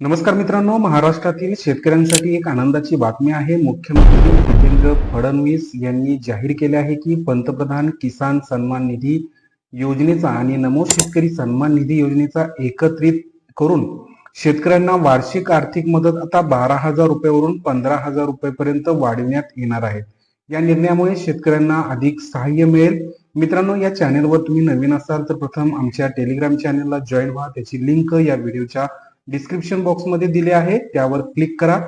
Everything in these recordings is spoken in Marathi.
नमस्कार मित्रांनो महाराष्ट्रातील शेतकऱ्यांसाठी एक आनंदाची बातमी आहे. मुख्यमंत्री देवेंद्र फडणवीस यांनी जाहीर केले आहे की पंतप्रधान किसान सन्मान निधी योजनेचा आणि नमो शेतकरी सन्मान निधी योजनेचा एकत्रित करून शेतकऱ्यांना वार्षिक आर्थिक मदत आता बारा हजार रुपयावरून पंधरा हजार रुपयेपर्यंत वाढविण्यात येणार आहे. या निर्णयामुळे शेतकऱ्यांना अधिक सहाय्य मिळेल. मित्रांनो या चॅनेलवर तुम्ही नवीन असाल तर प्रथम आमच्या टेलिग्राम चॅनेलला जॉईन व्हा. त्याची लिंक या व्हिडिओच्या डिस्क्रिप्शन बॉक्समध्ये दिले आहे. त्यावर क्लिक करा.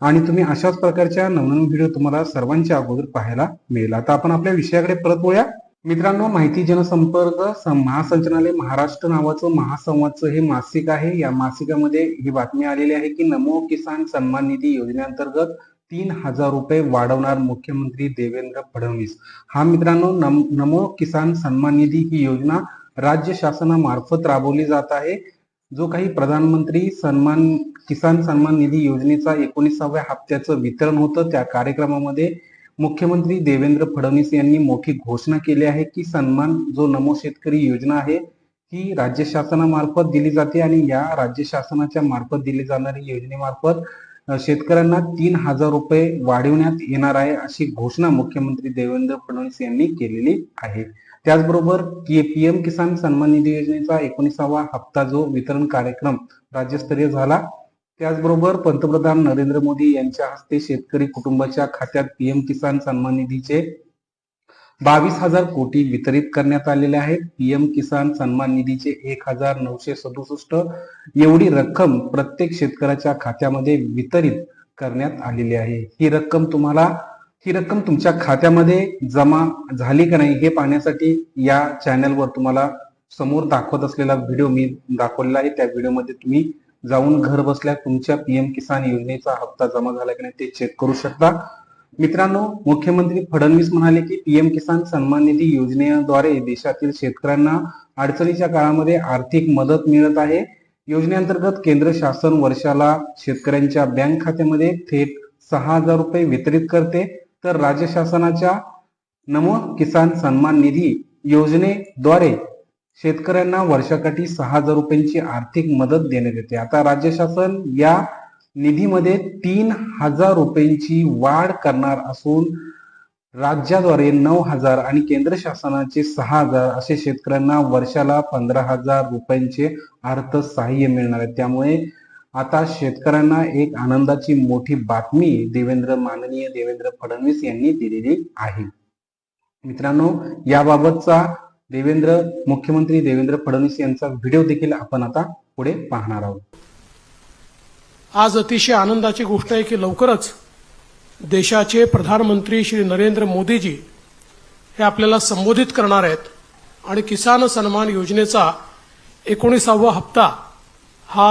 आणि तुम्ही अशाच प्रकारच्या नवनवीन व्हिडिओ तुम्हाला सर्वांच्या अगोदर पाहायला मिळेल. आता आपण आपल्या विषयाकडे परत बोलूया मित्रांनो माहिती जनसंपर्क महासंचनालय महाराष्ट्र नावाचं महासंवादचं हे मासिक आहे. या मासिकामध्ये ही बातमी आलेली आहे की नमो किसान सन्मान निधी योजनेअंतर्गत तीन हजार रुपये वाढवणार मुख्यमंत्री देवेंद्र फडणवीस. हा मित्रांनो नम- नमो किसान सन्मान निधी ही योजना राज्य शासनामार्फत राबवली जात आहे. जो काही प्रधानमंत्री सन्मान किसान सन्मान निधी योजनेचा एकोणीसाव्या हप्त्याचं वितरण होतं त्या कार्यक्रमामध्ये मुख्यमंत्री देवेंद्र फडणवीस यांनी मोठी घोषणा केली आहे की सन्मान जो नमो शेतकरी योजना आहे ही राज्य शासनामार्फत दिली जाते आणि या राज्य शासनाच्या मार्फत दिली जाणारी योजनेमार्फत शेतकऱ्यांना तीन हजार रुपये वाढवण्यात येणार आहे अशी घोषणा मुख्यमंत्री देवेंद्र फडणवीस यांनी केलेली आहे. त्याचबरोबर पी एम किसान सन्मान निधी योजनेचा एकोणीसावा हप्ता जो वितरण कार्यक्रम राज्यस्तरीय झाला. त्याचबरोबर पंतप्रधान नरेंद्र मोदी यांच्या हस्ते शेतकरी कुटुंबाच्या खात्यात पीएम किसान सन्मान निधीचे बावीस हजार कोटी वितरित करण्यात आलेले आहेत पीएम किसान सन्मान निधीचे एक हजार नऊशे सदुसष्ट एवढी रक्कम प्रत्येक शेतकऱ्याच्या खात्यामध्ये वितरित करण्यात आलेली आहे. ही रक्कम तुम्हाला ही रक्कम तुमच्या खात्यामध्ये जमा झाली का नाही हे पाहण्यासाठी या चॅनलवर तुम्हाला समोर दाखवत असलेला व्हिडिओ मी दाखवलेला आहे. त्या व्हिडिओमध्ये तुम्ही जाऊन घर बसल्या तुमच्या पीएम किसान योजनेचा हप्ता जमा झाला की नाही ते चेक करू शकता. मित्रांनो मुख्यमंत्री फडणवीस म्हणाले की पीएम किसान सन्मान निधी योजनेद्वारे देशातील शेतकऱ्यांना अडचणीच्या काळामध्ये आर्थिक मदत मिळत आहे. योजनेअंतर्गत केंद्र शासन वर्षाला शेतकऱ्यांच्या बँक खात्यामध्ये थेट सहा हजार रुपये वितरित करते. तर राज्य शासनाच्या नमो किसान सन्मान निधी योजनेद्वारे शेतकऱ्यांना वर्षाकाठी सहा हजार रुपयांची आर्थिक मदत देण्यात येते. आता राज्य शासन या निधीमध्ये तीन हजार रुपयांची वाढ करणार असून राज्याद्वारे नऊ हजार आणि केंद्र शासनाचे सहा हजार असे शेतकऱ्यांना वर्षाला पंधरा हजार रुपयांचे अर्थसहाय्य मिळणार आहे. त्यामुळे आता शेतकऱ्यांना एक आनंदाची मोठी बातमी देवेंद्र माननीय देवेंद्र फडणवीस यांनी दिलेली आहे. मित्रांनो याबाबतचा देवेंद्र मुख्यमंत्री देवेंद्र फडणवीस यांचा व्हिडिओ देखील आपण आता पुढे पाहणार आहोत. आज अतिशय आनंदाची गोष्ट आहे की लवकरच देशाचे प्रधानमंत्री श्री नरेंद्र मोदीजी हे आपल्याला संबोधित करणार आहेत आणि किसान सन्मान योजनेचा एकोणीसावा हप्ता हा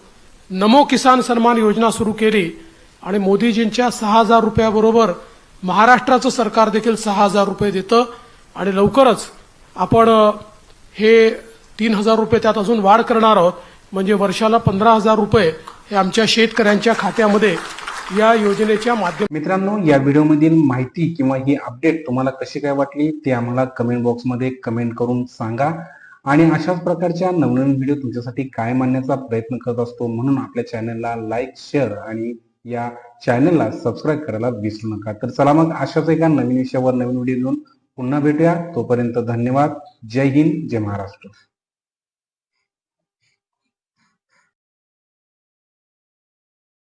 नमो किसान सन्मान योजना सुरू केली आणि मोदीजींच्या सहा हजार रुपयाबरोबर महाराष्ट्राचं सरकार देखील सहा हजार रुपये देतं आणि लवकरच आपण हे तीन हजार रुपये त्यात अजून वाढ करणार आहोत. म्हणजे वर्षाला पंधरा हजार रुपये हे आमच्या शेतकऱ्यांच्या खात्यामध्ये या योजनेच्या माध्यम मित्रांनो या व्हिडिओमधील माहिती किंवा ही अपडेट तुम्हाला कशी काय वाटली ते आम्हाला कमेंट बॉक्समध्ये कमेंट करून सांगा. आणि अशाच प्रकारच्या नवनवीन व्हिडिओ तुमच्यासाठी काय मानण्याचा प्रयत्न करत असतो म्हणून आपल्या चॅनलला लाईक शेअर आणि या चॅनलला सबस्क्राईब करायला विसरू नका. तर चला मग अशाच एका नवीन विषयावर नवीन व्हिडिओ घेऊन पुन्हा भेटूया. तोपर्यंत धन्यवाद. जय हिंद जय महाराष्ट्र.